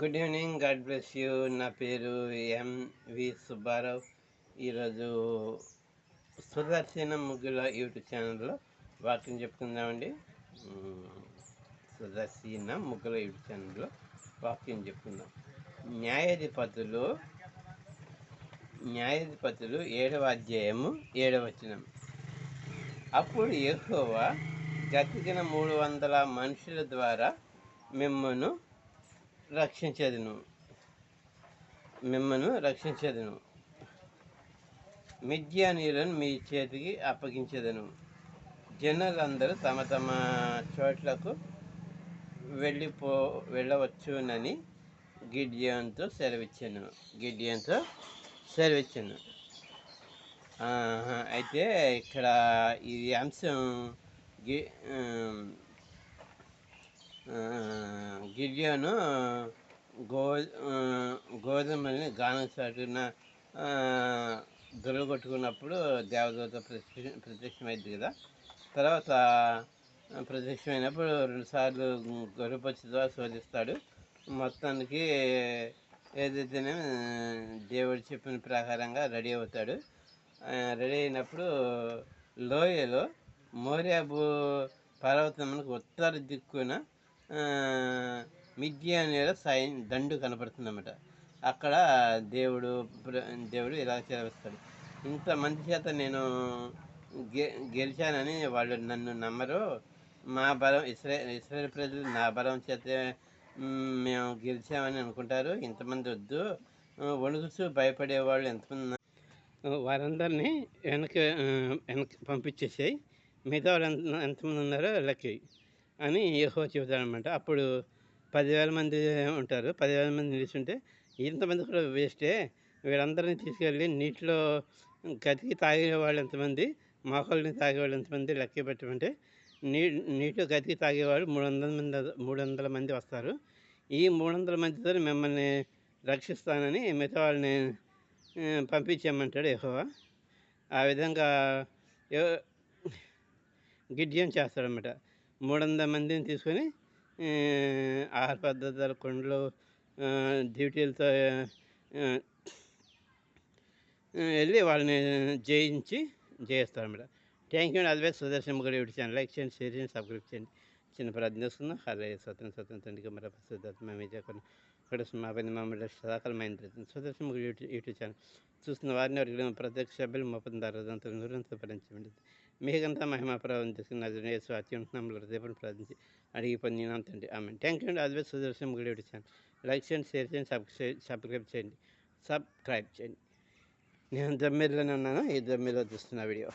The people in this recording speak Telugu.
Good evening God bless you నా పేరు ఎంవి సుబ్బారావు ఈరోజు సుదర్శన ముగ్గుల యూట్యూబ్ ఛానల్లో వాక్యం చెప్పుకుందామండి. సుదర్శన ముగ్గుల యూట్యూబ్ ఛానల్లో వాక్యం చెప్పుకుందాం. న్యాయాధిపతులు న్యాయాధిపతులు ఏడవ అధ్యాయము ఏడవచనం అప్పుడు ఎక్కువ గతికిన మూడు వందల మనుషుల ద్వారా మిమ్మను రక్షించేదను. మిమ్మను రక్షించేదను. మిద్యానీయులను మీ చేతికి అప్పగించేదను. జనులందరూ తమ తమ చోట్లకు వెళ్ళిపో వెళ్ళవచ్చునని గిడ్యంతో సెలవిచ్చాను. గిడ్యంతో సెలవిచ్చాను. అయితే ఇక్కడ ఈ అంశం గి గిడ్యోను గో గోధుమల్ని గానం చాటున దొరగొట్టుకున్నప్పుడు దేవదూత ప్రత్యక్ష ప్రత్యక్షమైంది కదా. తర్వాత ప్రత్యక్షమైనప్పుడు రెండుసార్లు గొర్రెపచ్చి ద్వారా శోధిస్తాడు. మొత్తానికి ఏదైతేనే దేవుడు చెప్పిన ప్రకారంగా రెడీ అవుతాడు. రెడీ అయినప్పుడు లోయలో మోర్యాబు పర్వతమునకు ఉత్తర దిక్కున ఆ, మిద్యానీయుల సైన్ దండు కనపడుతుందన్నమాట. అక్కడ దేవుడు ప్ర- దేవుడు ఇలా చేస్తాడు. ఇంతమంది చేత నేను గె గెలిచానని వాళ్ళు నన్ను నమ్మరు. మా బలం ఇస్రా ఇస్రాయల్ ప్రజలు నా బలం చేత మేము గెలిచామని అనుకుంటారు. ఇంతమంది వద్దు. ఆ, భయపడేవాళ్ళు ఎంతమంది వారందరినీ వెనక వెనక్కి వెనక పంపించేసాయి. మిగతా వాళ్ళు ఎంత ఎంతమంది ఉన్నారో లెక్క అని యహో చెబుతాడనమాట. అప్పుడు పదివేల మంది ఉంటారు. పదివేల మంది నిలుచుంటే ఇంతమంది కూడా వేస్టే. వీళ్ళందరినీ తీసుకెళ్ళి నీటిలో గతికి తాగే వాళ్ళు ఎంతమంది మొక్కల్ని తాగేవాళ్ళు ఎంతమంది లెక్క పెట్టమంటే నీ నీటిలో గతికి తాగేవాళ్ళు మూడు వందల మంది మూడు వందల మంది వస్తారు. ఈ మూడు వందల మందితో మిమ్మల్ని రక్షిస్తానని మిగతా వాళ్ళని ఆ, పంపించామంటాడు ఆ విధంగా యెహో- గిడ్యం చేస్తాడనమాట. మూడు వందల మందిని తీసుకొని ఆహార పద్ధతుల కొండలు డ్యూటీలతో వెళ్ళి వాళ్ళని జయించి జయిస్తారు జయిస్తారన్నమాట. థ్యాంక్ యూ అదే సుదర్శన్ ముగ్గురు యూట్యూబ్ ఛానల్. లైక్ చేయండి షేర్ చేయండి సబ్స్క్రైబ్ చేయండి. చిన్న ప్రార్థన చేసుకుందాం అలాగే స్వతంత్ర స్వతంత్రానికి మరి ప్రసిద్ధ మేము చేయకుండా ఇక్కడ మా పని మమ్మల్ని సదాకాలమైన సుదర్శన్ యూట్యూబ్ యూట్యూబ్ ఛానల్. చూస్తున్న వారిని వారికి ప్రత్యక్ష సభ్యులు ముప్పందారంతా నూరంతో భరించబడింది మీకంతా మహిమా ప్రభావం తీసుకున్న యేసు అత్యున్నతంలో హృదయపడి ప్రార్థించి అడిగి పొందిన తండ్రి. ఆమె థ్యాంక్ యూ అదే సుదర్శన్ ముగ్గురు యూట్యూబ్ ఛానల్. లైక్ చేయండి షేర్ చేయండి సబ్స్క్రైబ్ చేయండి సబ్స్క్రైబ్ చేయండి. నేను జమ్మీర్లోనే ఉన్నాను. ఈ జమ్మీలో చూస్తున్న వీడియో.